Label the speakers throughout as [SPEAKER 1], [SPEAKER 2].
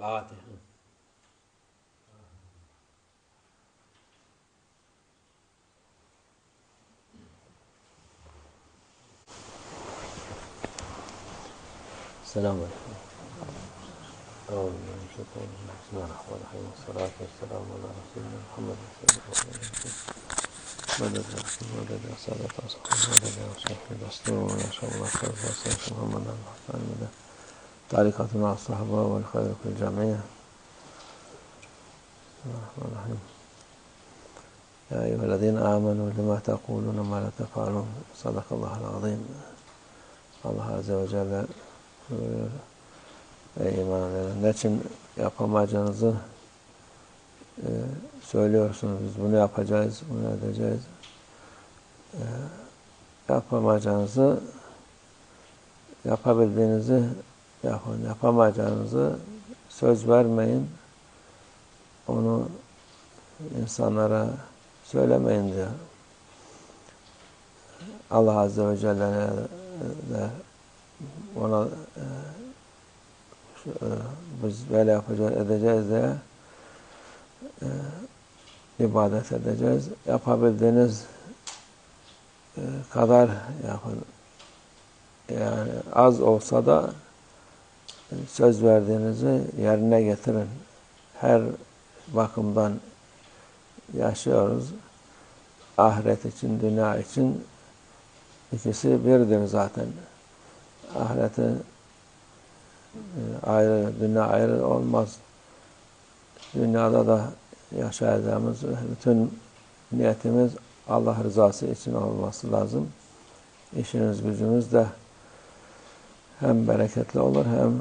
[SPEAKER 1] Fatiha. Selamun Aleyküm. أعوذ بالله من الشيطان الرجيم. بسم الله الرحمن الرحيم. والصلاة والسلام على رسولنا محمد صلى الله عليه وسلم. مدد رسول مدد سادة أصحاب مدد وصحبه دستور ولا شاء الله خير فاسر محمد الحسن مدد تعليقات tarikatına sahaba ve hayrakul camiye. Bismillahirrahmanirrahim. Ya eyyühellezine amenu lima tekulune ma la tefalun. Sadakallahul azim. Allah Azze ve Celle buyuruyor. Ey iman edenler. Ne için yapamayacağınızı e, söylüyorsunuz. Biz bunu yapacağız, bunu edeceğiz. E, yapamayacağınızı yapabildiğinizi yapın. Yapamayacağınızı söz vermeyin. Onu insanlara söylemeyin diyor. Allah Azze ve Celle'ne de ona e, e, biz böyle yapacağız, edeceğiz diye e, ibadet edeceğiz. Yapabildiğiniz kadar yapın. Yani az olsa da söz verdiğinizi yerine getirin. Her bakımdan yaşıyoruz. Ahiret için, dünya için ikisi birdir zaten. Ahirete ayrı, dünya ayrı olmaz. Dünyada da yaşayacağımız bütün niyetimiz Allah rızası için olması lazım. İşiniz gücünüz de hem bereketli olur hem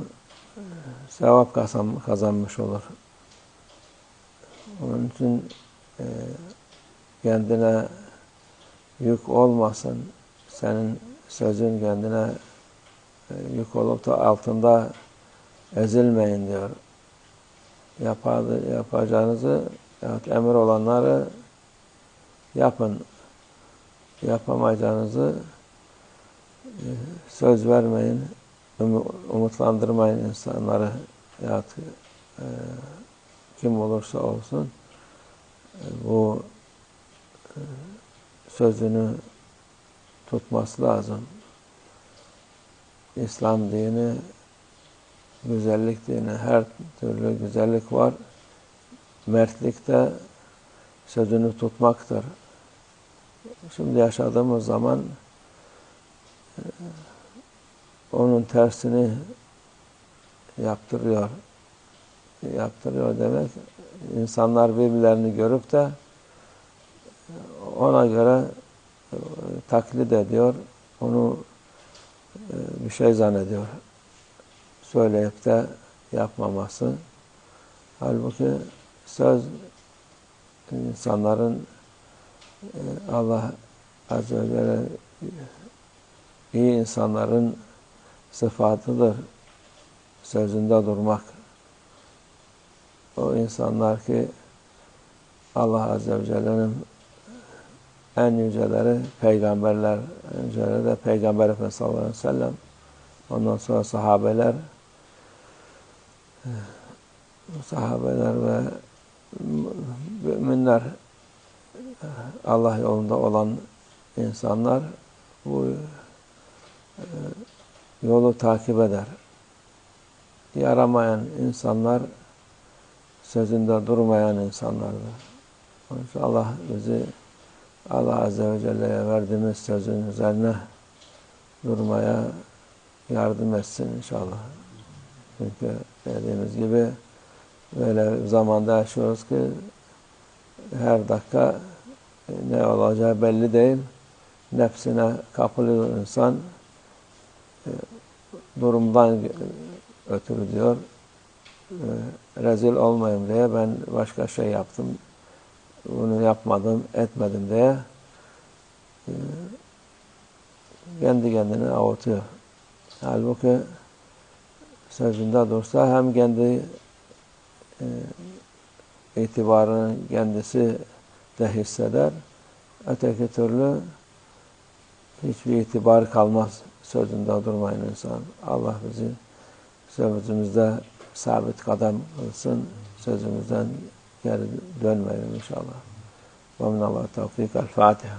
[SPEAKER 1] sevap kazan, kazanmış olur. Onun için e, kendine yük olmasın. Senin sözün kendine e, yük olup da altında ezilmeyin diyor. Yapadı, yapacağınızı evet, emir olanları yapın. Yapamayacağınızı e, söz vermeyin. Umutlandırmayın insanları. Ya, e, kim olursa olsun e, bu e, sözünü tutması lazım. İslam dini güzellik dini, her türlü güzellik var. Mertlik de sözünü tutmaktır. Şimdi yaşadığımız zaman e, onun tersini yaptırıyor. Yaptırıyor demek insanlar birbirlerini görüp de ona göre e, taklit ediyor. Onu e, bir şey zannediyor. Söyleyip de yapmaması. Halbuki söz insanların e, Allah Azze ve Celle iyi insanların sıfatıdır. Sözünde durmak. O insanlar ki Allah Azze ve Celle'nin en yüceleri peygamberler, en yüceleri de Peygamber Efendimiz sallallahu aleyhi ve sellem. Ondan sonra sahabeler, sahabeler ve müminler, Allah yolunda olan insanlar bu yolu takip eder. Yaramayan insanlar sözünde durmayan insanlardır. Onun Allah bizi Allah Azze ve Celle'ye verdiğimiz sözün üzerine durmaya yardım etsin inşallah. Çünkü dediğimiz gibi böyle zamanda yaşıyoruz ki her dakika ne olacağı belli değil. Nefsine kapılıyor insan. Durumdan ötürü diyor. E, rezil olmayayım diye ben başka şey yaptım bunu yapmadım, etmedim diye e, kendi kendine avutuyor. Halbuki sözünde dursa hem kendi e, itibarını kendisi de hisseder, öteki türlü hiçbir itibar kalmaz sözünde durmayan insan. Allah bizi sözümüzde sabit kadem kılsın. Sözümüzden geri dönmeyelim inşallah. Ve minallah tevfik. El Fatiha.